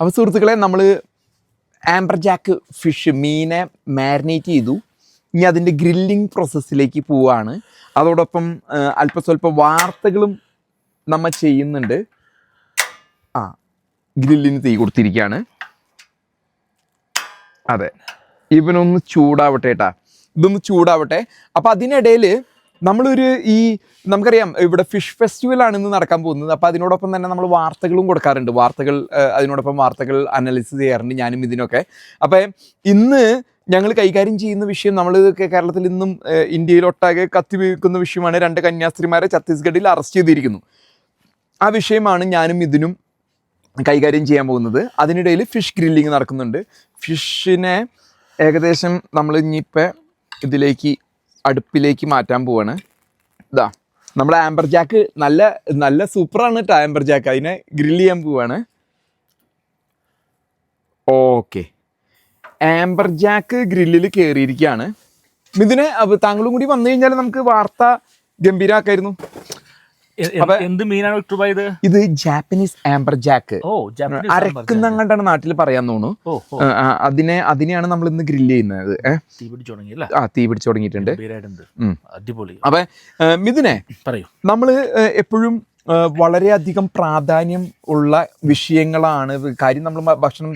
അപ്പോൾ സുഹൃത്തുക്കളെ നമ്മൾ ആംബർ ജാക്ക് ഫിഷ് മീനെ മാരിനേറ്റ് ചെയ്തു. ഇനി അതിന്റെ ഗ്രില്ലിംഗ് പ്രോസസ്സിലേക്ക് പോവുകയാണ് അതോടൊപ്പം അല്പസ്വല്പം വാർത്തകളും നമ്മൾ ചെയ്യുന്നുണ്ട്. ആ ഗ്രില്ലിന് തീ കൊടുത്തിരിക്കുകയാണ് അതെ. ഇവനൊന്ന് ചൂടാവട്ടെ ഏട്ടാ ഇതൊന്ന് ചൂടാവട്ടെ. അപ്പം അതിനിടയിൽ നമ്മളൊരു ഈ നമുക്കറിയാം ഇവിടെ ഫിഷ് ഫെസ്റ്റിവൽ ആണ് ഇന്ന് നടക്കാൻ പോകുന്നത്. അപ്പോൾ അതിനോടൊപ്പം തന്നെ നമ്മൾ വാർത്തകളും കൊടുക്കാറുണ്ട്. വാർത്തകൾ അതിനോടൊപ്പം വാർത്തകൾ അനലിസ് ചെയ്യാറുണ്ട് ഞാനും ഇതിനൊക്കെ. അപ്പം ഇന്ന് ഞങ്ങൾ കൈകാര്യം ചെയ്യുന്ന വിഷയം നമ്മൾ കേരളത്തിൽ ഇന്നും ഇന്ത്യയിലൊട്ടാകെ കത്തിവയ്ക്കുന്ന വിഷയമാണ് രണ്ട് കന്യാസ്ത്രീമാരെ ഛത്തീസ്ഗഡിൽ അറസ്റ്റ് ചെയ്തിരിക്കുന്നു. ആ വിഷയമാണ് ഞാനും ഇതിനും കൈകാര്യം ചെയ്യാൻ പോകുന്നത്. അതിനിടയിൽ ഫിഷ് ഗ്രില്ലിങ് നടക്കുന്നുണ്ട്. ഫിഷിനെ ഏകദേശം നമ്മൾ ഇനിയിപ്പോൾ ഇതിലേക്ക് അടുപ്പിലേക്ക് മാറ്റാൻ പോവാണ്. ഇതാ നമ്മുടെ ആംബർ ജാക്ക് നല്ല നല്ല സൂപ്പറാണ് കേട്ടോ ആംബർ ജാക്ക് അതിനെ ഗ്രില്ല് ചെയ്യാൻ പോവാണ്. ഓക്കെ ആംബർ ജാക്ക് ഗ്രില്ലിൽ കയറിയിരിക്കുകയാണ് ഇതിന് താങ്കളും കൂടി വന്നു കഴിഞ്ഞാൽ നമുക്ക് വാർത്ത ഗംഭീരമാക്കായിരുന്നു എന്ത് മീനാണ് വിട്ടുപോയ ഇത്? ഇത് ജാപ്പനീസ് ആംബർ ജാക്ക് അരക്കുന്നങ്ങണ്ടാണ് നാട്ടിൽ പറയാൻ തോന്നുന്നു. അതിനെ അതിനെയാണ് നമ്മൾ ഇന്ന് ഗ്രില്ല് ചെയ്യുന്നത്. ഏ? തീ പിടിച്ചു ആ തീ പിടിച്ചു തുടങ്ങിയിട്ടുണ്ട്. അടിപൊളി. അപ്പൊ മിഥുനെ പറയൂ. നമ്മൾ എപ്പോഴും വളരെയധികം പ്രാധാന്യം ഉള്ള വിഷയങ്ങളാണ് കാര്യം നമ്മൾ ഭക്ഷണം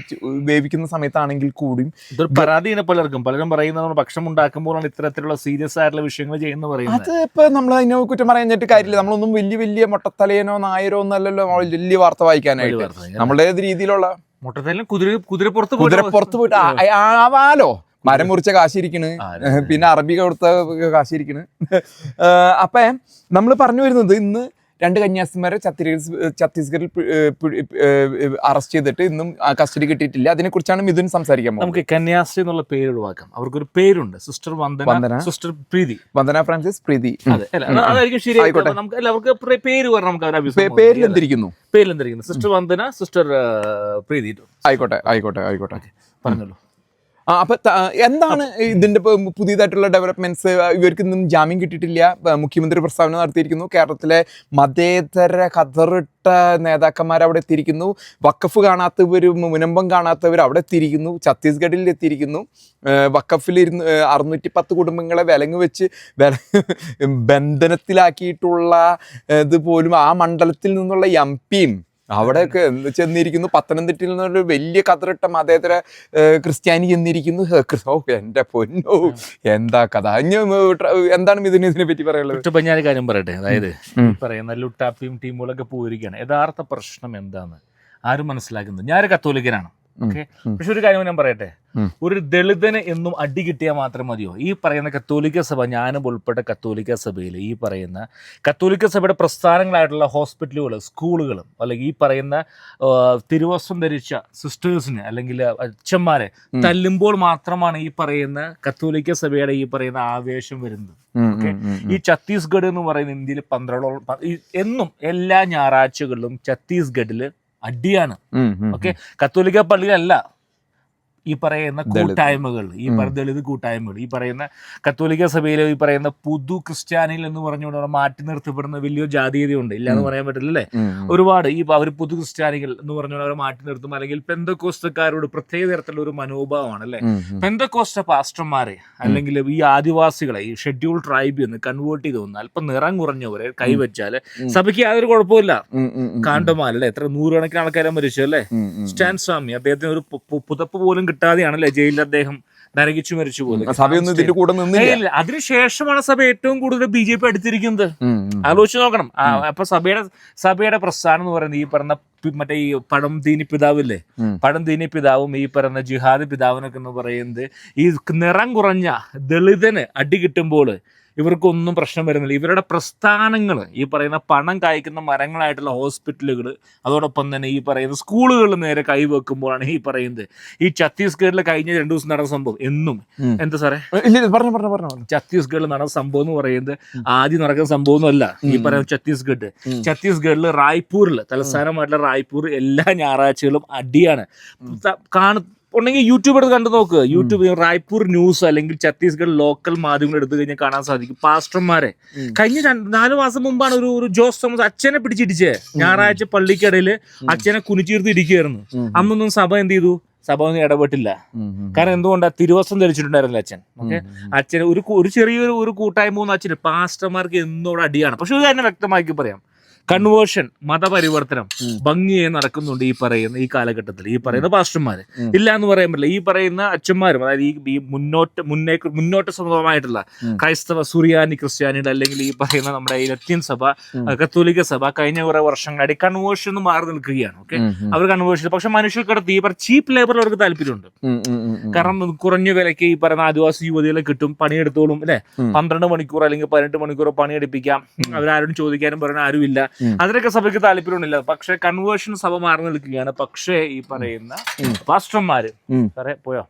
വേവിക്കുന്ന സമയത്താണെങ്കിൽ കൂടിയും ഇതൊരു പരാതിയാണ് പലർക്കും. പലരും പറയുന്നത് നമ്മൾ ഭക്ഷണം ഉണ്ടാക്കുമ്പോഴാണ് ഇത്തരത്തിലുള്ള സീരിയസ് ആയിട്ടുള്ള വിഷയങ്ങൾ ചെയ്യുന്നത് പറയുന്നത്. അത് ഇപ്പൊ നമ്മൾ അതിനെ കുറ്റം പറയാഞ്ഞിട്ട് കാര്യമില്ല. നമ്മളൊന്നും വലിയ വലിയ മുട്ടത്തലയനോ നായരോ ഒന്നല്ലല്ലോ വലിയ വാർത്ത വായിക്കാനായിട്ട്. നമ്മളുടെ ഏത് രീതിയിലുള്ള മുട്ടത്തലും കുതിര കുതിരപ്പുറത്ത് കുതിര പുറത്ത് പോയിട്ട് ആവാലോ? മരം മുറിച്ച കാശിരിക്കണ്. പിന്നെ അറബി കൊടുത്ത കാശിരിക്കണ്. അപ്പൊ നമ്മൾ പറഞ്ഞു വരുന്നത് ഇന്ന് രണ്ട് കന്യാസിമാരെ ഛത്തീസ് ഛത്തീസ്ഗഡിൽ അറസ്റ്റ് ചെയ്തിട്ട് ഇന്നും കസ്റ്റഡി കിട്ടിയിട്ടില്ല. അതിനെക്കുറിച്ചാണ് മിഥുൻ സംസാരിക്കാൻ നമുക്ക് കന്യാസ്ത്രീ എന്നുള്ള പേര് ഒഴിവാക്കാം. അവർക്കൊരു പേരുണ്ട്. Sister Vandana. Sister Preeti. Vandana Francis Preeti. പേരിലെന്തിരിക്കുന്നു അതായിരിക്കും ശരി നമുക്ക് അവർക്ക് പേര് പറഞ്ഞാൽ നമുക്ക് അവരെ പേ- അഭിസംബോധന പേരിൽ ചെയ്യാം. എന്തിരിക്കുന്നു? പേരിൽ എന്തിരിക്കുന്നു? Sister Vandana sister Preeti. ആയിക്കോട്ടെ ആയിക്കോട്ടെ ആയിക്കോട്ടെ. പറഞ്ഞോളൂ. ആ അപ്പൊ എന്താണ് ഇതിന്റെ പുതിയതായിട്ടുള്ള ഡെവലപ്മെന്റ്സ് ഇവർക്ക് ഇന്നും ജാമ്യം കിട്ടിയിട്ടില്ല. മുഖ്യമന്ത്രി പ്രസ്താവന നടത്തിയിരിക്കുന്നു. കേരളത്തിലെ മതേതര കതറിട്ട നേതാക്കന്മാർ അവിടെ എത്തിയിരിക്കുന്നു. വക്കഫ് കാണാത്തവരും മുനമ്പം കാണാത്തവർ അവിടെ എത്തിയിരിക്കുന്നു. ഛത്തീസ്ഗഡിൽ എത്തിയിരിക്കുന്നു. വക്കഫിൽ വക്കഫിലിരുന്ന് ആ, അറുന്നൂറ്റി പത്ത് കുടുംബങ്ങളെ വിലങ്ങ് വെച്ച് വില ബന്ധനത്തിലാക്കിയിട്ടുള്ള ഇതുപോലും ഇത് പോലും ആ മണ്ഡലത്തിൽ നിന്നുള്ള എം പിയും അവിടെയൊക്കെ എന്ന് ചെന്നിരിക്കുന്നു. പത്തനംതിട്ടയിൽ നിന്നൊരു വലിയ കതറിട്ട മതേതര ക്രിസ്ത്യാനി ചെന്നിരിക്കുന്നു. ഓ എന്റെ പൊന്നോ എന്താ കഥ? എന്താണ് ഇതിനെ ഇതിനെ പറ്റി പറയാനുള്ളത്? ഇപ്പൊ ഞാൻ കാര്യം പറയട്ടെ. അതായത് പറയുന്ന ലുട്ടാപ്പിയും ടീമുകളൊക്കെ പോയിരിക്കുകയാണ്. യഥാർത്ഥ പ്രശ്നം എന്താണ് ആരും മനസ്സിലാക്കുന്നത് ഞാനൊരു കത്തോലിക്കനാണ്. ഓക്കെ. പക്ഷെ ഒരു കാര്യം ഞാൻ പറയട്ടെ? ഒരു ദളിതന് എന്നും അടി കിട്ടിയാൽ മാത്രം മതിയോ? ഈ പറയുന്ന കത്തോലിക്ക സഭ ഞാനും ഉൾപ്പെട്ട കത്തോലിക്ക സഭയിൽ ഈ പറയുന്ന കത്തോലിക്ക സഭയുടെ പ്രസ്ഥാനങ്ങളായിട്ടുള്ള ഹോസ്പിറ്റലുകൾ സ്കൂളുകളും അല്ലെങ്കിൽ ഈ പറയുന്ന തിരുവസ്ത്രം ധരിച്ച സിസ്റ്റേഴ്സിന് അല്ലെങ്കിൽ അച്ഛന്മാരെ തല്ലുമ്പോൾ മാത്രമാണ് ഈ പറയുന്ന കത്തോലിക്ക സഭയുടെ ഈ പറയുന്ന ആവേശം വരുന്നത്. ഓക്കെ. ഈ ഛത്തീസ്ഗഡ് എന്ന് പറയുന്ന ഇന്ത്യയിൽ പന്ത്രണ്ടോളം എന്നും എല്ലാ ഞായറാഴ്ചകളിലും ഛത്തീസ്ഗഡിൽ അടിയാണ്. ഓക്കെ? കത്തോലിക്ക പള്ളിയിലല്ല. ഈ പറയുന്ന. കൂട്ടായ്മകൾ ഈ ദളിത് കൂട്ടായ്മകൾ ഈ പറയുന്ന കത്തോലിക്ക സഭയിലെ ഈ പറയുന്ന പുതു ക്രിസ്ത്യാനികൾ എന്ന് പറഞ്ഞുകൊണ്ട് അവിടെ മാറ്റി നിർത്തപ്പെടുന്ന വലിയ ജാതീയതയുണ്ട് ഇല്ല എന്ന് പറയാൻ പറ്റില്ല അല്ലേ. ഒരുപാട് ഈ അവർ പുതു ക്രിസ്ത്യാനികൾ എന്ന് പറഞ്ഞുകൊണ്ട് അവരെ മാറ്റി നിർത്തും. അല്ലെങ്കിൽ പെന്തക്കോസ്തക്കാരോട് പ്രത്യേക തരത്തിലുള്ള ഒരു മനോഭാവമാണ് അല്ലേ. പെന്തക്കോസ്റ്റ പാസ്റ്റർമാരെ അല്ലെങ്കിൽ ഈ ആദിവാസികളെ ഈ ഷെഡ്യൂൾ ട്രൈബ് എന്ന് കൺവേർട്ട് ചെയ്ത് വന്നാൽ അല്പം നിറം കുറഞ്ഞവരെ കൈവച്ചാൽ സഭയ്ക്ക് യാതൊരു കുഴപ്പമില്ല കാണ്ടമാലല്ലേ എത്ര നൂറുകണക്കിന് ആൾക്കാരെ മരിച്ചു അല്ലേ. സ്റ്റാൻ സ്വാമി അദ്ദേഹത്തിന് ഒരു പുതപ്പ് പോലും കിട്ടാതെയാണല്ലേ ജയിലിൽ അദ്ദേഹം നരകിച്ചു മരിച്ചു പോകുന്നത് സഭയൊന്നും ഇതിന്റെ കൂടെ നിന്നില്ല. അതിനുശേഷമാണ് സഭ ഏറ്റവും കൂടുതൽ ബി ജെ പി അടുത്തിരിക്കുന്നത്. ആലോചിച്ച് നോക്കണം. അപ്പൊ സഭയുടെ സഭയുടെ പ്രസ്ഥാനം എന്ന് പറയുന്നത് ഈ പറഞ്ഞ മറ്റേ ഈ പഴം തീനി പിതാവില്ലേ. പഴം തീനി പിതാവും ഈ പറയുന്ന ജിഹാദ് പിതാവിനൊക്കെ എന്ന് പറയുന്നത് ഈ നിറം കുറഞ്ഞ ദളിതന് അടി കിട്ടുമ്പോൾ ഇവർക്കൊന്നും പ്രശ്നം വരുന്നില്ല. ഇവരുടെ പ്രസ്ഥാനങ്ങൾ ഈ പറയുന്ന പണം കായ്ക്കുന്ന മരങ്ങളായിട്ടുള്ള ഹോസ്പിറ്റലുകൾ അതോടൊപ്പം തന്നെ ഈ പറയുന്ന സ്കൂളുകൾ നേരെ കൈവെക്കുമ്പോഴാണ് ഈ പറയുന്നത്. ഈ ഛത്തീസ്ഗഡിൽ കഴിഞ്ഞ രണ്ടു ദിവസം നടന്ന സംഭവം എന്നും. എന്താ സാറേ? പറഞ്ഞു പറഞ്ഞു പറഞ്ഞു. ഛത്തീസ്ഗഡിൽ നടന്ന സംഭവം എന്ന് പറയുന്നത് ആദ്യം നടക്കുന്ന സംഭവമൊന്നുമല്ല. ഈ പറയുന്ന ഛത്തീസ്ഗഡ്. ഛത്തീസ്ഗഡിൽ ഛത്തീസ്ഗഡിൽ റായ്പൂരിൽ തലസ്ഥാനമായിട്ടുള്ള റായ്പൂർ എല്ലാ ഞായറാഴ്ചകളും അടിയാണ്. ത- കാണു ഉണ്ടെങ്കിൽ യൂട്യൂബ് എടുത്ത് കണ്ടു നോക്ക്. യൂട്യൂബ് റായ്പൂർ ന്യൂസ് അല്ലെങ്കിൽ ഛത്തീസ്ഗഡ് ലോക്കൽ മാധ്യമങ്ങൾ എടുത്തു കഴിഞ്ഞാൽ കാണാൻ സാധിക്കും. പാസ്റ്റർമാരെ. കഴിഞ്ഞ നാലു മാസം മുമ്പാണ് ഒരു ഒരു ജോസ് തോമസ് അച്ഛനെ പിടിച്ചിടിച്ചേ. ഞായറാഴ്ച പള്ളിക്കിടയിൽ അച്ഛനെ കുനിച്ചീർത്ത് ഇരിക്കുകയായിരുന്നു. അന്നൊന്നും സഭ എന്ത് ചെയ്തു? സഭ ഒന്നും ഇടപെട്ടില്ല. കാരണം എന്തുകൊണ്ടാ? തിരുവസ്ത്രം ധരിച്ചിട്ടുണ്ടായിരുന്നില്ല അച്ഛൻ. ഓക്കെ അച്ഛൻ ഒരു ഒരു ചെറിയൊരു ഒരു കൂട്ടായ്മ അച്ഛന്. പാസ്റ്റർമാർക്ക് എന്നോട് അടിയാണ്. പക്ഷെ ഇത് തന്നെ വ്യക്തമാക്കി പറയാം. കൺവേർഷൻ മതപരിവർത്തനം ഭംഗിയെ ഭംഗിയായി നടക്കുന്നുണ്ട് ഈ പറയുന്ന ഈ കാലഘട്ടത്തിൽ ഈ പറയുന്ന പാസ്റ്റർമാര്. ഇല്ല എന്ന് പറയാൻ പറ്റില്ല ഈ പറയുന്ന അച്ഛന്മാരും അതായത് ഈ മുന്നോട്ട് മുന്നേ മുന്നോട്ട് സ്വഭാവമായിട്ടുള്ള ക്രൈസ്തവ സുറിയാനി ക്രിസ്ത്യാനിയുടെ അല്ലെങ്കിൽ ഈ പറയുന്ന നമ്മുടെ ഈ ലത്തീൻ സഭ. കത്തോലിക്ക സഭ കഴിഞ്ഞ കുറെ വർഷങ്ങളായിട്ട് കൺവേർഷൻ മാറി നിൽക്കുകയാണ് ഓക്കെ അവർ കൺവേർഷൻ പക്ഷെ മനുഷ്യർക്കടത്ത് ഈ ചീപ്പ് ലേബറിൽ അവർക്ക് താല്പര്യമുണ്ട്. കാരണം കുറഞ്ഞ വിലയ്ക്ക് ഈ പറയുന്ന ആദിവാസി യുവതികളെ കിട്ടും പണിയെടുത്തോളും അല്ലെ. പന്ത്രണ്ട് മണിക്കൂർ അല്ലെങ്കിൽ പതിനെട്ട് മണിക്കൂർ പണിയെടുപ്പിക്കാം. അവരാരും ചോദിക്കാനും പറയാൻ ആരുമില്ല. അതിനൊക്കെ സഭയ്ക്ക് താല്പര്യമില്ല പക്ഷെ കൺവേർഷൻ സഭ മാറി നിൽക്കുകയാണ്. പക്ഷേ ഈ പറയുന്ന പാസ്റ്റർമാര്. പോയോ.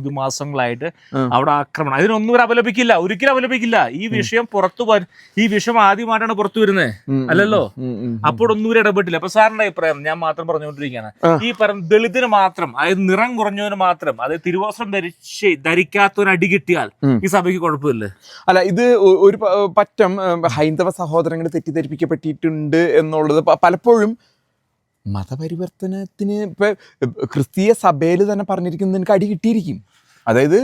ഇത് മാസങ്ങളായിട്ട്. അവിടെ ആക്രമണം. അതിനൊന്നും ഒരു അപലപിക്കില്ല. ഒരിക്കലും അപലപിക്കില്ല. ഈ വിഷയം പുറത്തു ഈ വിഷയം ആദ്യമായിട്ടാണ് പുറത്തു വരുന്നത് അല്ലല്ലോ? ഒന്നും ഒരു ഇടപെട്ടില്ല. അപ്പൊ സാറിന്റെ അഭിപ്രായം ഞാൻ മാത്രം പറഞ്ഞുകൊണ്ടിരിക്കുകയാണ്. ഈ പറഞ്ഞ ദളിതിന് മാത്രം അതായത് നിറം കുറഞ്ഞവന് മാത്രം അതായത് തിരുവോസം ധരിച്ച് ധരിക്കാത്തവന് അടി കിട്ടിയാൽ ഈ സഭയ്ക്ക് കുഴപ്പമില്ല? അല്ല ഇത് ഒരു പറ്റം ഹൈന്ദവ സഹോദരങ്ങൾ തെറ്റിദ്ധരിപ്പിക്കപ്പെട്ടിട്ടുണ്ട് എന്നുള്ളത് പലപ്പോഴും മതപരിവർത്തനത്തിന് ഇപ്പൊ ക്രിസ്തീയ സഭയിൽ തന്നെ പറഞ്ഞിരിക്കുന്നത് നിനക്ക് അടി കിട്ടിയിരിക്കും. അതായത്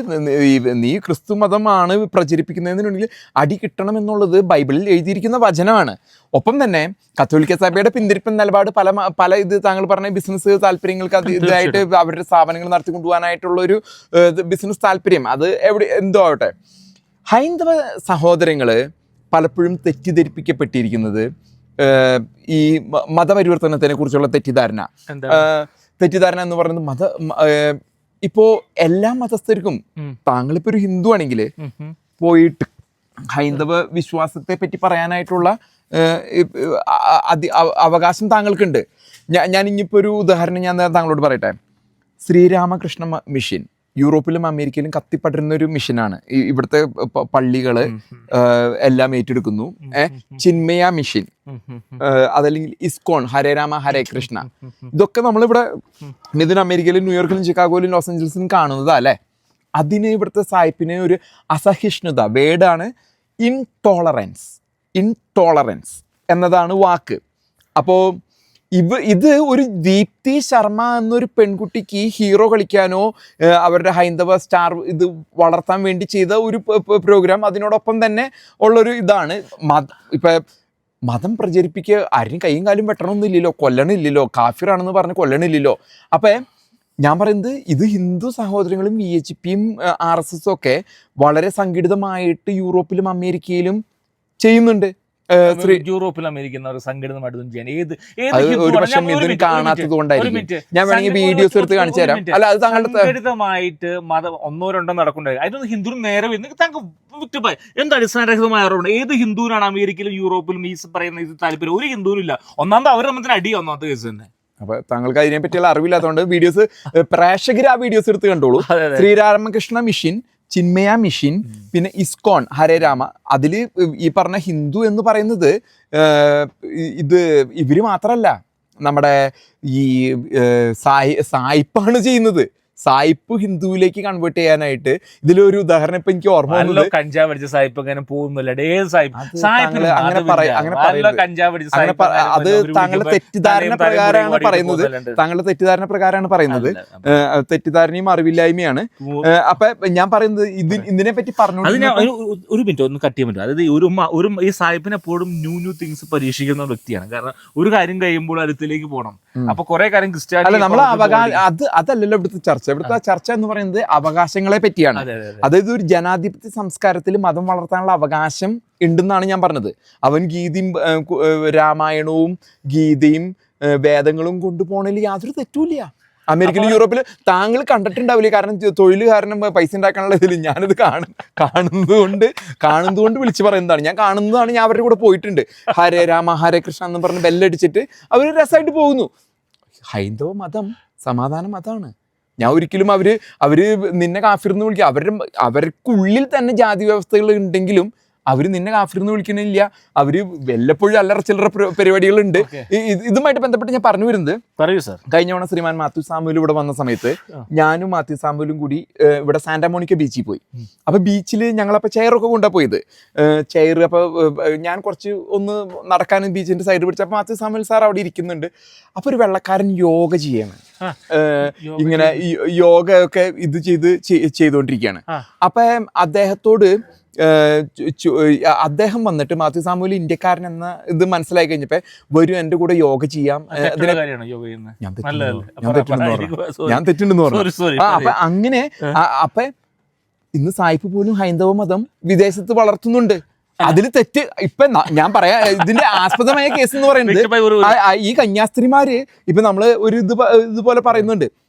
നീ ക്രിസ്തു മതമാണ് പ്രചരിപ്പിക്കുന്നതിനുള്ളിൽ അടി കിട്ടണം എന്നുള്ളത് ബൈബിളിൽ എഴുതിയിരിക്കുന്ന വചനമാണ്. ഒപ്പം തന്നെ കത്തോലിക്ക സഭയുടെ പിന്തിരിപ്പൻ നിലപാട് പല പല ഇത് താങ്കൾ പറഞ്ഞ ബിസിനസ് താല്പര്യങ്ങൾക്ക് അത് ഇതായിട്ട് അവരുടെ സ്ഥാപനങ്ങൾ നടത്തി കൊണ്ടുപോകാനായിട്ടുള്ള ഒരു ബിസിനസ് താല്പര്യം. അത് എവിടെ എന്തോ ആവട്ടെ. ഹൈന്ദവ സഹോദരങ്ങൾ പലപ്പോഴും തെറ്റിദ്ധരിപ്പിക്കപ്പെട്ടിരിക്കുന്നത് ഈ മതപരിവർത്തനത്തിനെ കുറിച്ചുള്ള തെറ്റിദ്ധാരണ. തെറ്റിദ്ധാരണ എന്ന് പറയുന്നത് മത ഇപ്പോ എല്ലാ മതസ്ഥർക്കും. താങ്കളിപ്പോ ഒരു ഹിന്ദു ആണെങ്കിൽ. പോയിട്ട് ഹൈന്ദവ വിശ്വാസത്തെ പറ്റി പറയാനായിട്ടുള്ള അതി- അവകാശം താങ്കൾക്കുണ്ട്. ഞാൻ ഇനിയിപ്പോ ഇനിയിപ്പോൾ ഒരു ഉദാഹരണം ഞാൻ താങ്കളോട് പറയട്ടെ. ശ്രീരാമകൃഷ്ണ മിഷൻ. യൂറോപ്പിലും അമേരിക്കയിലും കത്തിപ്പടരുന്ന ഒരു മിഷനാണ് ഇവിടുത്തെ പള്ളികൾ എല്ലാം ഏറ്റെടുക്കുന്നു. ചിന്മയ മിഷൻ. അതല്ലെങ്കിൽ ഇസ്കോൺ ഹരേ രാമ ഹരേ കൃഷ്ണ. ഇതൊക്കെ നമ്മളിവിടെ ഇതിന് അമേരിക്കയിലും ന്യൂയോർക്കിലും ചിക്കാഗോയിലും ലോസ് ഏഞ്ചൽസിലും കാണുന്നതാ അല്ലേ? അതിന് ഇവിടുത്തെ സായിപ്പിന് ഒരു അസഹിഷ്ണുത വേർഡാണ് ഇൻടോളറൻസ് ഇൻടോളറൻസ് എന്നതാണ് വാക്ക്. അപ്പോൾ ഇവ ഇത് ഒരു ദീപ്തി ശർമ്മ എന്നൊരു പെൺകുട്ടിക്ക് ഹീറോ കളിക്കാനോ അവരുടെ ഹൈന്ദവ സ്റ്റാർ ഇത് വളർത്താൻ വേണ്ടി ചെയ്ത ഒരു പ്രോഗ്രാം അതിനോടൊപ്പം തന്നെ ഉള്ളൊരു ഇതാണ്. മത ഇപ്പം മതം പ്രചരിപ്പിക്കുക ആരും കൈയും കാലും വെട്ടണമെന്നില്ലല്ലോ കൊല്ലണില്ലല്ലോ കാഫിറാണെന്ന് പറഞ്ഞ് കൊല്ലണില്ലല്ലോ. അപ്പം ഞാൻ പറയുന്നത് ഇത് ഹിന്ദു സഹോദരങ്ങളും വി എച്ച് പിയും ആർ എസ് എസും ഒക്കെ വളരെ സംഘടിതമായിട്ട് യൂറോപ്പിലും അമേരിക്കയിലും ചെയ്യുന്നുണ്ട്. ശ്രീ യൂറോപ്പിൽ അമേരിക്കുന്ന ഒരു സംഘടിതമായിട്ട് ചെയ്യാൻ. ഏത് ഒരു? പക്ഷെ ഒരു കാണാത്തത് കൊണ്ടായിരിക്കും. ഞാൻ വേണമെങ്കിൽ വീഡിയോസ് എടുത്ത് കാണിച്ചു തരാം. അല്ല അത് താങ്കളുടെ സംഘടിതമായിട്ട് മതം ഒന്നോ രണ്ടോ നടക്കുന്നുണ്ടായി അതിനൊന്നും ഹിന്ദു നേരെ വരുന്നത് താങ്കൾ വിട്ടുപോയി. എന്ത് അടിസ്ഥാനരഹിതമായ അറിവുണ്ട്? ഏത് ഹിന്ദുവിനാണ് അമേരിക്കയിലും യൂറോപ്പിലും ഈ പറയുന്ന ഇത് താല്പര്യം? ഒരു ഹിന്ദുവിനും ഇല്ല. ഒന്നാമത് അവർ തമ്മിൽ അടി ഒന്നാമത്തെ കേസ് തന്നെ. അപ്പൊ താങ്കൾക്ക് അതിനെ പറ്റിയുള്ള അറിവില്ലാത്തതുകൊണ്ട് വീഡിയോസ് പ്രേക്ഷകർ ആ വീഡിയോസ് എടുത്ത് കണ്ടോളൂ. ശ്രീരാമകൃഷ്ണ മിഷൻ ചിന്മയ മിഷൻ പിന്നെ ഇസ്കോൺ ഹരേ രാമ. അതിൽ ഈ പറഞ്ഞ ഹിന്ദു എന്ന് പറയുന്നത് ഇത് ഇവർ മാത്രല്ല. നമ്മുടെ ഈ സായി സായിപ്പാണ് ചെയ്യുന്നത്. സായിപ്പ് ഹിന്ദുവിലേക്ക് കൺവേർട്ട് ചെയ്യാനായിട്ട് ഇതിലൊരു ഉദാഹരണം ഇപ്പൊ എനിക്ക് ഓർമ്മ കഞ്ചാവ് അടിച്ച സായിപ്പ് അങ്ങനെ പോകുന്നില്ല. അങ്ങനെ അത് താങ്കളുടെ തെറ്റിദ്ധാരണ പ്രകാരമാണ് പറയുന്നത്. താങ്കളുടെ തെറ്റിദ്ധാരണ പ്രകാരമാണ് പറയുന്നത്. തെറ്റിദ്ധാരണയും അറിവില്ലായ്മയാണ് അപ്പൊ ഞാൻ പറയുന്നത് ഇത് ഇതിനെ പറ്റി പറഞ്ഞു ഒരു മിനിറ്റ് ഒന്ന് കട്ട് ചെയ്യാൻ പറ്റും അതായത് ഒരു ഒരു ഈ സായിപ്പിനെ എപ്പോഴും ന്യൂ ന്യൂ തിങ്സ് പരീക്ഷിക്കുന്ന വ്യക്തിയാണ്. കാരണം ഒരു കാര്യം കഴിയുമ്പോൾ അടുത്തിലേക്ക് പോകണം അപ്പൊ കുറെ കാര്യം ക്രിസ്ത്യാനി നമ്മൾ അത് അതല്ലല്ലോ ഇവിടുത്തെ ചർച്ച. ഇവിടുത്തെ ചർച്ച എന്ന് പറയുന്നത് അവകാശങ്ങളെ പറ്റിയാണ്. അതെ അതെ അതെ. അതായത് ഒരു ജനാധിപത്യ സംസ്കാരത്തിൽ മതം വളർത്താനുള്ള അവകാശം ഉണ്ടെന്നാണ് ഞാൻ പറഞ്ഞത്. അവൻ ഗീതയും രാമായണവും ഗീതയും വേദങ്ങളും കൊണ്ടുപോകണതിൽ യാതൊരു തെറ്റുമില്ല അമേരിക്കയിലും യൂറോപ്പിൽ താങ്കൾ കണ്ടിട്ടുണ്ടാവില്ല. കാരണം തൊഴിൽ കാരണം പൈസ ഉണ്ടാക്കാനുള്ള ഇതിൽ ഞാനത് കാണും കാണുന്നതുകൊണ്ട് കാണുന്നതുകൊണ്ട് വിളിച്ചു പറയുന്നതാണ്. ഞാൻ കാണുന്നതാണ് ഞാൻ അവരുടെ കൂടെ പോയിട്ടുണ്ട്. ഹരേ രാമ ഹരേ കൃഷ്ണ എന്ന് പറഞ്ഞ് ബെല്ലടിച്ചിട്ട് അവർ രസമായിട്ട് പോകുന്നു. ഹൈന്ദവ മതം സമാധാന മതമാണ്. ഞാൻ ഒരിക്കലും അവർ അവർ നിന്നെ കാഫിർ എന്ന് വിളിക്കുക അവരുടെ അവർക്കുള്ളിൽ തന്നെ ജാതി വ്യവസ്ഥകൾ ഉണ്ടെങ്കിലും അവർ നിന്നെ കാഫിർന്ന് വിളിക്കണില്ല. അവർ വല്ലപ്പോഴും അല്ലറ ചില്ലറ പ്ര- പരിപാടികളുണ്ട്. ഇതുമായിട്ട് ബന്ധപ്പെട്ട് ഞാൻ പറഞ്ഞു വരുന്നത്. പറയൂ സർ കഴിഞ്ഞ തവണ ശ്രീമാൻ മാത്യു സാമുവിൽ ഇവിടെ വന്ന സമയത്ത് ഞാനും മാത്യു സാമുവിലും കൂടി ഇവിടെ സാന്റാമോണിക്ക ബീച്ചിൽ പോയി. അപ്പൊ ബീച്ചിൽ ഞങ്ങളപ്പോ ചെയറൊക്കെ കൊണ്ടാ പോയത്. ചെയർ അപ്പൊ ഞാൻ കുറച്ച് ഒന്ന് നടക്കാനും ബീച്ചിന്റെ സൈഡ് പിടിച്ചപ്പോൾ മാത്യു സാമുൽ സാർ അവിടെ ഇരിക്കുന്നുണ്ട്. അപ്പൊ ഒരു വെള്ളക്കാരൻ യോഗ ചെയ്യാണ്. ഇങ്ങനെ യോഗ ഒക്കെ ഇത് ചെയ്ത് ചെയ്തുകൊണ്ടിരിക്കുകയാണ്. അപ്പൊ അദ്ദേഹത്തോട് അദ്ദേഹം വന്നിട്ട് മാത്യു സാമുൽ ഇന്ത്യക്കാരൻ എന്ന ഇത് മനസ്സിലായി കഴിഞ്ഞപ്പോ വരും എന്റെ കൂടെ യോഗ ചെയ്യാം. ഞാൻ തെറ്റുണ്ടെന്ന് പറഞ്ഞു. ഞാൻ തെറ്റുണ്ടെന്ന് പറ- പറഞ്ഞു. അപ്പൊ അങ്ങനെ അപ്പൊ ഇന്ന് സായിപ്പ് പോലും ഹൈന്ദവ മതം വിദേശത്ത് വളർത്തുന്നുണ്ട്. അതിൽ തെറ്റ്. ഇപ്പൊ ഞാൻ പറയാ ഇതിന്റെ ആസ്പദമായ കേസ് എന്ന് പറയുന്നത് ഈ കന്യാസ്ത്രീമാര് ഇപ്പൊ നമ്മൾ ഒരു ഇത് ഇതുപോലെ പറയുന്നുണ്ട്.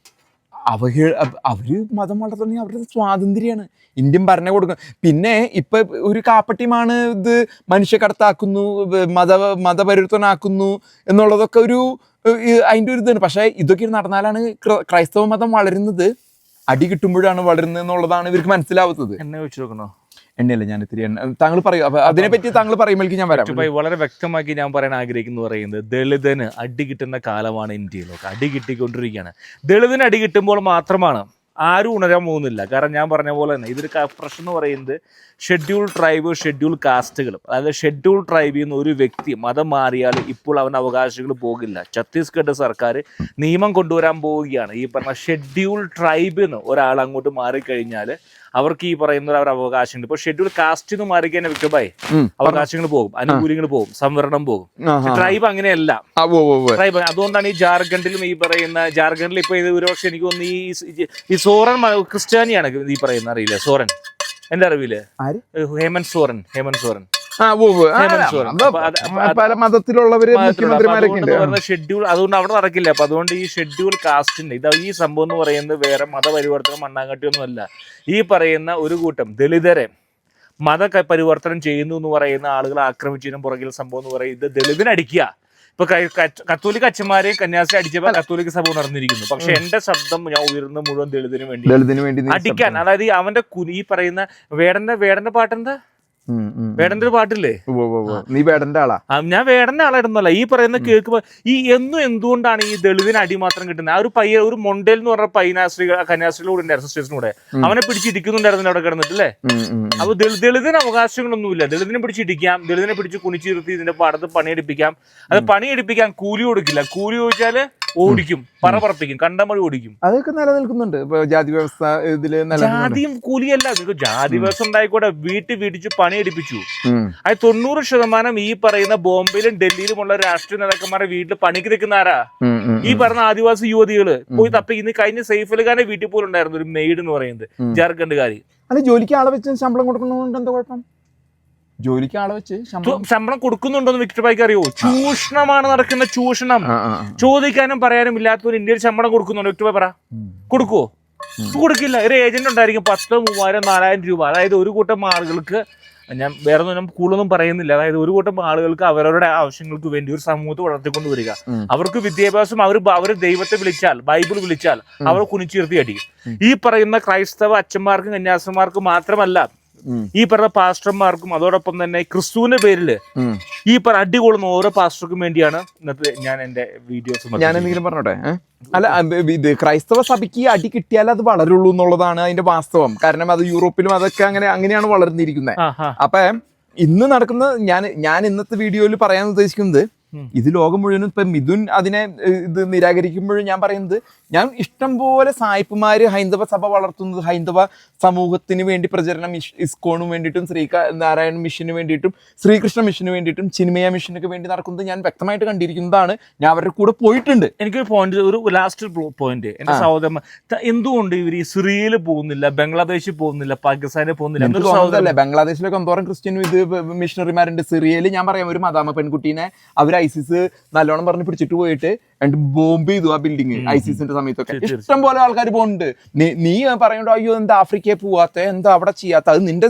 അവർ അവർ മതം വളർത്തണമെങ്കിൽ അവരുടെ സ്വാതന്ത്ര്യമാണ്. ഇന്ത്യൻ കൊടുക്കും പിന്നെ ഇപ്പം ഒരു കാപ്പട്ടിയമാണ് ഇത് മനുഷ്യക്കടത്താക്കുന്നു മത മതപരിവർത്തനാക്കുന്നു എന്നുള്ളതൊക്കെ ഒരു അതിന്റെ ഒരു ഇതാണ്. പക്ഷേ ഇതൊക്കെ നടന്നാലാണ് ക്ര- ക്രൈസ്തവ മതം വളരുന്നത്. അടി കിട്ടുമ്പോഴാണ് വളരുന്നത് എന്നുള്ളതാണ് ഇവർക്ക് മനസ്സിലാവുന്നത്. എന്നെ വെച്ച് നോക്കണോ? എണ്ണയല്ല ഞാൻ ഇത്തിരി എണ്ണ. താങ്കൾ പറയൂ. അപ്പൊ അതിനെപ്പറ്റി താങ്കൾ പറയുമ്പോഴേക്കും ഞാൻ വരാം. വളരെ വ്യക്തമാക്കി ഞാൻ പറയാൻ ആഗ്രഹിക്കുന്നു പറയുന്നത് ദളിതന് അടി കിട്ടുന്ന കാലമാണ് ഇന്ത്യയിലൊക്കെ അടി കിട്ടിക്കൊണ്ടിരിക്കുകയാണ്. ദളിതന് അടി കിട്ടുമ്പോൾ മാത്രമാണ് ആരും ഉണരാൻ പോകുന്നില്ല. കാരണം ഞാൻ പറഞ്ഞ പോലെ തന്നെ ഇതൊരു പ്രശ്നം എന്ന് പറയുന്നത് ഷെഡ്യൂൾ ട്രൈബ് ഷെഡ്യൂൾ കാസ്റ്റുകൾ അതായത് ഷെഡ്യൂൾ ട്രൈബിൽ നിന്ന് ഒരു വ്യക്തി മതം മാറിയാൽ ഇപ്പോൾ അവൻ അവകാശങ്ങൾ പോകില്ല. ഛത്തീസ്ഗഡ് സർക്കാർ നിയമം കൊണ്ടുവരാൻ പോവുകയാണ്. ഈ പറഞ്ഞ ഷെഡ്യൂൾ ട്രൈബിൽ നിന്ന് ഒരാൾ അങ്ങോട്ട് മാറിക്കഴിഞ്ഞാൽ അവർക്ക് ഈ പറയുന്ന ഒരു അവകാശമുണ്ട്. ഇപ്പൊ ഷെഡ്യൂൾ കാസ്റ്റ് നിന്ന് മാറിക്കഴിഞ്ഞാൽ വിക്രമായി ഉം. അവകാശങ്ങൾ പോകും. ആനുകൂല്യങ്ങൾ പോകും. സംവരണം പോകും. ട്രൈബ് അങ്ങനെയല്ല. ട്രൈബ് അതുകൊണ്ടാണ് ഈ ജാർഖണ്ഡിലും ഈ പറയുന്ന ജാർഖണ്ഡിൽ ഇപ്പൊ ഇത് ഒരുപക്ഷെ എനിക്ക് തോന്നുന്നു ഈ സോറൻ ക്രിസ്ത്യാനിയാണ് ഈ പറയുന്ന അറിയില്ല? സോറൻ. എന്റെ അറിവിൽ? ഹേമന്ത് സോറൻ ഹേമന്ത് സോറൻ. പല മതത്തിലുള്ളവര് മുഖ്യമന്ത്രിമാരൊക്കെ ഉണ്ട് ഷെഡ്യൂൾ അതുകൊണ്ട് അവിടെ നടക്കില്ല. അപ്പൊ അതുകൊണ്ട് ഈ ഷെഡ്യൂൾ കാസ്റ്റിന്റെ ഇത് ഈ സംഭവം എന്ന് പറയുന്നത് വേറെ മതപരിവർത്തനം മണ്ണാങ്കട്ടിയൊന്നും അല്ല ഈ പറയുന്ന ഒരു കൂട്ടം ദളിതരെ മത പരിവർത്തനം ചെയ്യുന്നു എന്ന് പറയുന്ന ആളുകളെ ആക്രമിച്ചതിനും പുറകിൽ സംഭവം എന്ന് പറയുന്നത് ദളിതനടിക്കുക ഇപ്പൊ കത്തോലിക് ക- കത്തോലിക്ക അച്ഛന്മാരെയും കന്യാസ്ത്രീ അടിച്ചപ്പോ കത്തോലിക്ക സഭ നടന്നിരിക്കുന്നു പക്ഷെ എന്റെ ശബ്ദം ഞാൻ ഉയർന്ന മുഴുവൻ ദളിതിനു വേണ്ടി ദളിതിന് വേണ്ടി അടിക്കാൻ അതായത് അവന്റെ ഈ പറയുന്ന വേടന്റെ വേടന്റെ പാട്ടെന്താ. വേടന്റെ ഒരു പാട്ടില്ലേ. നീ വേടന്റെ ആളാ. ഞാൻ വേടന്റെ ആളായിരുന്നല്ല. ഈ പറയുന്ന കേൾക്കുമ്പോ ഈ എന്നും എന്തുകൊണ്ടാണ് ഈ ദളിതിന് അടി മാത്രം കിട്ടുന്നത്? ആ ഒരു പയ്യ ഒരു മൊണ്ടേൽ എന്ന് പറഞ്ഞ പൈനാശ്രീ കന്യാസ്ത്രീയുടെ കൂടെ ഉണ്ടായിരുന്നു സിസ്റ്റേഴ്സിന് കൂടെ. അവനെ പിടിച്ചിരിക്കുന്നുണ്ടായിരുന്നു അവിടെ കിടന്നിട്ട് അല്ലേ ഉം, ഉം, ഉം. അപ്പൊ ദളി- ദളിതിന് അവകാശങ്ങളൊന്നുമില്ല. ദളിതിനെ പിടിച്ചിരിക്കാം ദളിതിനെ പിടിച്ച് കുണിച്ചിരുത്തി ഇതിന്റെ പാടത്ത് പണിയെടുപ്പിക്കാം. അത് പണിയെടുപ്പിക്കാൻ കൂലി കൊടുക്കില്ല. കൂലി ചോദിച്ചാൽ ഓടിക്കും പറ പറപ്പിക്കും കണ്ടമഴ ഓടിക്കും. അതൊക്കെ നിലനിൽക്കുന്നുണ്ട്. ജാതി വ്യവസ്ഥ ഇതിൽ ജാതിയും കൂലിയല്ല നിങ്ങൾക്ക് ജാതി വ്യവസ്ഥ ഉണ്ടായിക്കോട്ടെ വീട്ടിൽ വീടിച്ച് പണിയെടുപ്പിച്ചു. അത് തൊണ്ണൂറ് ശതമാനം ഈ പറയുന്ന ബോംബെയിലും ഡൽഹിയിലുമുള്ള രാഷ്ട്രീയ നേതാക്കന്മാരെ വീട്ടിൽ പണിക്ക് നിൽക്കുന്ന ആരാ? ഈ പറഞ്ഞ ആദിവാസി യുവതികൾ പോയി തപ്പി. ഇന്ന് കഴിഞ്ഞ സൈഫ് അലിഖാന്റെ വീട്ടിൽ പോലും ഉണ്ടായിരുന്നു ഒരു മെയ്ഡ് എന്ന് പറയുന്നത്. ജാർഖണ്ഡുകാരി. അല്ല ജോലിക്ക് ആളെ വെച്ച് ശമ്പളം കൊടുക്കണോണ്ട് എന്താ കുഴപ്പം? ജോലിക്ക് ആളെ വെച്ച് ശമ്പളം കൊടുക്കുന്നുണ്ടോ എന്ന് വിക്ടർ ഭായിക്ക് അറിയോ? ചൂഷണമാണ് നടക്കുന്ന ചൂഷണം. ചോദിക്കാനും പറയാനും ഇല്ലാത്തവർ ഇന്ത്യയിൽ ശമ്പളം കൊടുക്കുന്നുണ്ടോ? വിക്ടർ ഭായ് പറ. കൊടുക്കുവോ? കൊടുക്കില്ല. ഒരു ഏജന്റ് ഉണ്ടായിരിക്കും. പത്ത് മൂവായിരം നാലായിരം രൂപ. അതായത് ഒരു കൂട്ടം ആളുകൾക്ക് ഞാൻ വേറെ ഒന്നും കൂടുതലൊന്നും പറയുന്നില്ല. അതായത് ഒരു കൂട്ടം ആളുകൾക്ക് അവരവരുടെ ആവശ്യങ്ങൾക്ക് വേണ്ടി ഒരു സമൂഹത്തെ വളർത്തിക്കൊണ്ട് വരിക. അവർക്ക് വിദ്യാഭ്യാസം അവർ അവർ ദൈവത്തെ വിളിച്ചാൽ ബൈബിൾ വിളിച്ചാൽ അവർ കുനിച്ചുയർത്തി അടിക്കും. ഈ പറയുന്ന ക്രൈസ്തവ അച്ഛന്മാർക്കും കന്യാസന്മാർക്കും മാത്രമല്ല ഈ പറഞ്ഞ പാസ്റ്റർമാർക്കും അതോടൊപ്പം തന്നെ ക്രിസ്തുവിന്റെ പേരിൽ ഈ പറ അടി കൊള്ളുന്ന ഓരോ പാസ്റ്റർക്കും വേണ്ടിയാണ് ഇന്നത്തെ ഞാൻ എന്റെ വീഡിയോസ് ഞാൻ എന്തെങ്കിലും പറഞ്ഞോട്ടെ അല്ല ഇത് ക്രൈസ്തവ സഭയ്ക്ക് അടി കിട്ടിയാൽ അത് വളരുള്ളൂ എന്നുള്ളതാണ് അതിന്റെ വാസ്തവം. കാരണം അത് യൂറോപ്പിലും അതൊക്കെ അങ്ങനെ അങ്ങനെയാണ് വളർന്നിരിക്കുന്നത്. അപ്പൊ ഇന്ന് നടക്കുന്ന ഞാൻ ഞാൻ ഇന്നത്തെ വീഡിയോയിൽ പറയാൻ ഉദ്ദേശിക്കുന്നത്. ഇത് ലോകം മുഴുവനും ഇപ്പൊ മിഥുൻ അതിനെ ഇത് നിരാകരിക്കുമ്പോഴും ഞാൻ പറയുന്നത് ഞാൻ ഇഷ്ടം പോലെ സായിപ്പുമാര് ഹൈന്ദവ സഭ വളർത്തുന്നത് ഹൈന്ദവ സമൂഹത്തിന് വേണ്ടി പ്രചരണം ഇസ്കോണിന് ഇസ്കോണും വേണ്ടിയിട്ടും ശ്രീ നാരായണ മിഷന് വേണ്ടിയിട്ടും ശ്രീകൃഷ്ണ മിഷന് വേണ്ടിയിട്ടും ചിന്മയ മിഷനൊക്കെ വേണ്ടി നടക്കുന്നത് ഞാൻ വ്യക്തമായിട്ട് കണ്ടിരിക്കുന്നതാണ്. ഞാൻ അവരുടെ കൂടെ പോയിട്ടുണ്ട്. എനിക്കൊരു പോയിന്റ് ഒരു ലാസ്റ്റ് പോയിന്റ് എന്റെ. സഹോദരൻ എന്തുകൊണ്ട് ഇവർ ഈ സിറിയയിൽ പോകുന്നില്ല ബംഗ്ലാദേശിൽ പോകുന്നില്ല പാകിസ്ഥാനിൽ പോകുന്നില്ല? ബംഗ്ലാദേശിലൊക്കെ എന്തോരം ക്രിസ്ത്യൻ ഇത് മിഷണറിമാരുണ്ട്. സിറിയയിൽ ഞാൻ പറയാം ഒരു മതാമ പെൺകുട്ടീനെ അവർ ഐസിസ് നല്ലോണം പറഞ്ഞ് പിടിച്ചിട്ട് പോയിട്ട് രണ്ട് ബോംബ് ചെയ്തു ആ ബിൽഡിങ് ഐസിസിന്റെ സമയത്തൊക്കെ. ഇഷ്ടം പോലെ ആൾക്കാർ പോകുന്നുണ്ട് നീ- പറയണ്ടോ അയ്യോ എന്താ ആഫ്രിക്കയിൽ പോവാത്ത? എന്താ അവിടെ ചെയ്യാത്ത? അത് നിന്റെ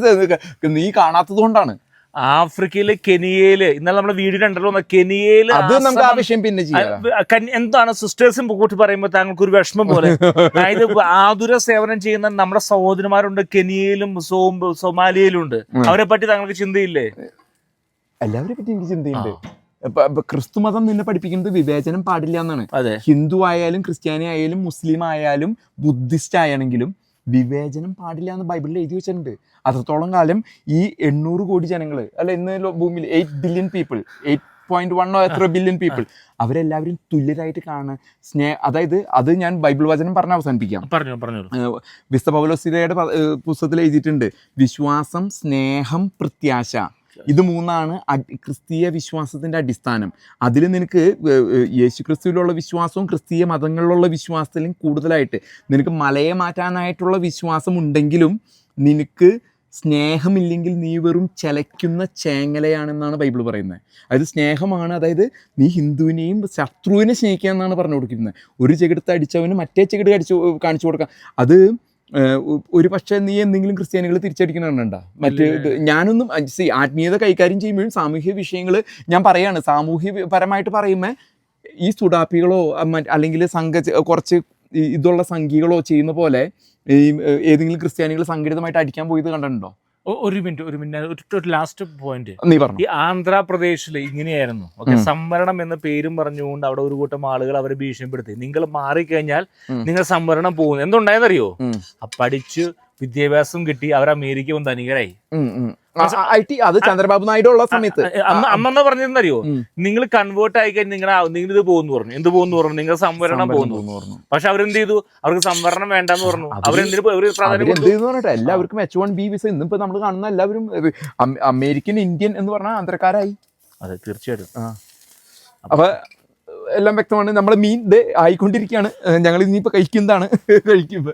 നീ കാണാത്തത് കൊണ്ടാണ്. ആഫ്രിക്കയിൽ കെനിയയിൽ ഇന്നലെ നമ്മുടെ വീഡിയോ കണ്ടല്ലോ കെനിയയിൽ അത് നമുക്ക് ആവശ്യം പിന്നെ ചെയ്യാം. എന്താണ് സിസ്റ്റേഴ്സും കൂട്ടി പറയുമ്പോൾ താങ്കൾക്ക് ഒരു വിഷമം പോലെ. അതായത് ആതുര സേവനം ചെയ്യുന്ന നമ്മുടെ സഹോദരന്മാരുണ്ട് കെനിയയിലും സൊമാലിയയിലും ഉണ്ട് അവരെ പറ്റി താങ്കൾക്ക് ചിന്തയില്ലേ? എല്ലാവരെ പറ്റി എനിക്ക് ചിന്തയുണ്ട്. ഇപ്പൊ- ഇപ്പൊ ക്രിസ്തു മതം നിന്നെ പഠിപ്പിക്കുന്നത് വിവേചനം പാടില്ല എന്നാണ്. അതെ. ഹിന്ദു ആയാലും ക്രിസ്ത്യാനി ആയാലും മുസ്ലിം ആയാലും ബുദ്ധിസ്റ്റ് ആയാണെങ്കിലും വിവേചനം പാടില്ല എന്ന് ബൈബിളിൽ എഴുതി വെച്ചിട്ടുണ്ട്. അത്രത്തോളം കാലം ഈ എണ്ണൂറ് കോടി ജനങ്ങൾ അല്ല ഇന്ന് ഭൂമിയിൽ eight billion people eight point വണ്ണോ എത്ര ബില്യൺ പീപ്പിൾ അവരെല്ലാവരും തുല്യരായിട്ട് കാണുക സ്നേഹ അതായത് അത് ഞാൻ ബൈബിൾ വചനം പറഞ്ഞ് അവസാനിപ്പിക്കാം. പറഞ്ഞു പറഞ്ഞു വിശുദ്ധ പൗലോസിലയുടെ പുസ്തകത്തിൽ എഴുതിയിട്ടുണ്ട് വിശ്വാസം സ്നേഹം പ്രത്യാശ. ഇത് മൂന്നാണ് ക്രിസ്തീയ വിശ്വാസത്തിന്റെ അടിസ്ഥാനം. അതിൽ നിനക്ക് യേശു ക്രിസ്തുവിലുള്ള വിശ്വാസവും ക്രിസ്തീയ മതങ്ങളിലുള്ള വിശ്വാസത്തിലും കൂടുതലായിട്ട് നിനക്ക് മലയെ മാറ്റാനായിട്ടുള്ള വിശ്വാസം ഉണ്ടെങ്കിലും നിനക്ക് സ്നേഹമില്ലെങ്കിൽ നീ വെറും ചലയ്ക്കുന്ന ചേങ്ങലയാണെന്നാണ് ബൈബിൾ പറയുന്നത്. അതായത് സ്നേഹമാണ് അതായത് നീ ഹിന്ദുവിനെയും ശത്രുവിനെ സ്നേഹിക്കുക എന്നാണ് പറഞ്ഞു കൊടുക്കുന്നത് ഒരു ചെകിടത്ത് അടിച്ചവന് മറ്റേ ചെകിട് അടിച്ചു കാണിച്ചു കൊടുക്കുക അത് ഒരു പക്ഷേ നീ എന്തെങ്കിലും ക്രിസ്ത്യാനികൾ തിരിച്ചടിക്കണുണ്ടാ മറ്റ് ഞാനൊന്നും സി ആത്മീയത കൈകാര്യം ചെയ്യുമ്പോഴും സാമൂഹ്യ വിഷയങ്ങൾ ഞാൻ പറയാണ് സാമൂഹ്യപരമായിട്ട് പറയുമ്പോൾ ഈ സുഡാപ്പികളോ അല്ലെങ്കിൽ സംഘ കുറച്ച് ഇതുള്ള സംഘികളോ ചെയ്യുന്ന പോലെ ഈ ഏതെങ്കിലും ക്രിസ്ത്യാനികൾ സംഘടിതമായിട്ട് അടിക്കാൻ പോയത് കണ്ടിട്ടുണ്ടോ? ഒരു മിനിറ്റ് ഒരു മിനിറ്റ്. ഒരു ലാസ്റ്റ് പോയിന്റ് നീ പറഞ്ഞു. ഈ ആന്ധ്രാപ്രദേശിൽ ഇങ്ങനെയായിരുന്നു. ഓക്കെ സംവരണം എന്ന പേരും പറഞ്ഞുകൊണ്ട് അവിടെ ഒരു കൂട്ടം ആളുകൾ അവരെ ഭീഷണിപ്പെടുത്തി. നിങ്ങൾ മാറിക്കഴിഞ്ഞാൽ. നിങ്ങൾ സംവരണം പോകുന്നു എന്തുണ്ടായെന്നറിയോ. പഠിച്ച് വിദ്യാഭ്യാസം കിട്ടി അവർ അമേരിക്ക വന്ന് ധനികരായി ഐ ടി അത് ചന്ദ്രബാബു നായിഡു ഉള്ള സമയത്ത്. അമ്മ അന്നെന്താ പറഞ്ഞതെന്നറിയോ നിങ്ങൾ കൺവേർട്ട് ആയി കഴിഞ്ഞാൽ നിങ്ങൾ നിങ്ങൾ ഇത് പോകുന്നു പറഞ്ഞു. എന്ത് പോകുന്നു പറഞ്ഞു? നിങ്ങൾ സംവരണം പോകുന്നു. പക്ഷെ അവരെന്ത് ചെയ്തു? അവർക്ക് സംവരണം വേണ്ടെന്ന് പറഞ്ഞു. അവർ അവരെന്തിനു എല്ലാവർക്കും എച്ച് വൺ ബി വിസ ഇന്നിപ്പോ നമ്മൾ കാണുന്ന എല്ലാവരും അമേരിക്കൻ ഇന്ത്യൻ എന്ന് പറഞ്ഞാൽ ആന്ധ്രക്കാരായി അതെ തീർച്ചയായിട്ടും. അപ്പൊ എല്ലാം വ്യക്തമാണ്. നമ്മളെ മീൻ ഇത് ആയിക്കൊണ്ടിരിക്കുകയാണ്. ഞങ്ങൾ ഇനിയിപ്പോ കഴിക്കുന്നതാണ്. കഴിക്കുമ്പോ.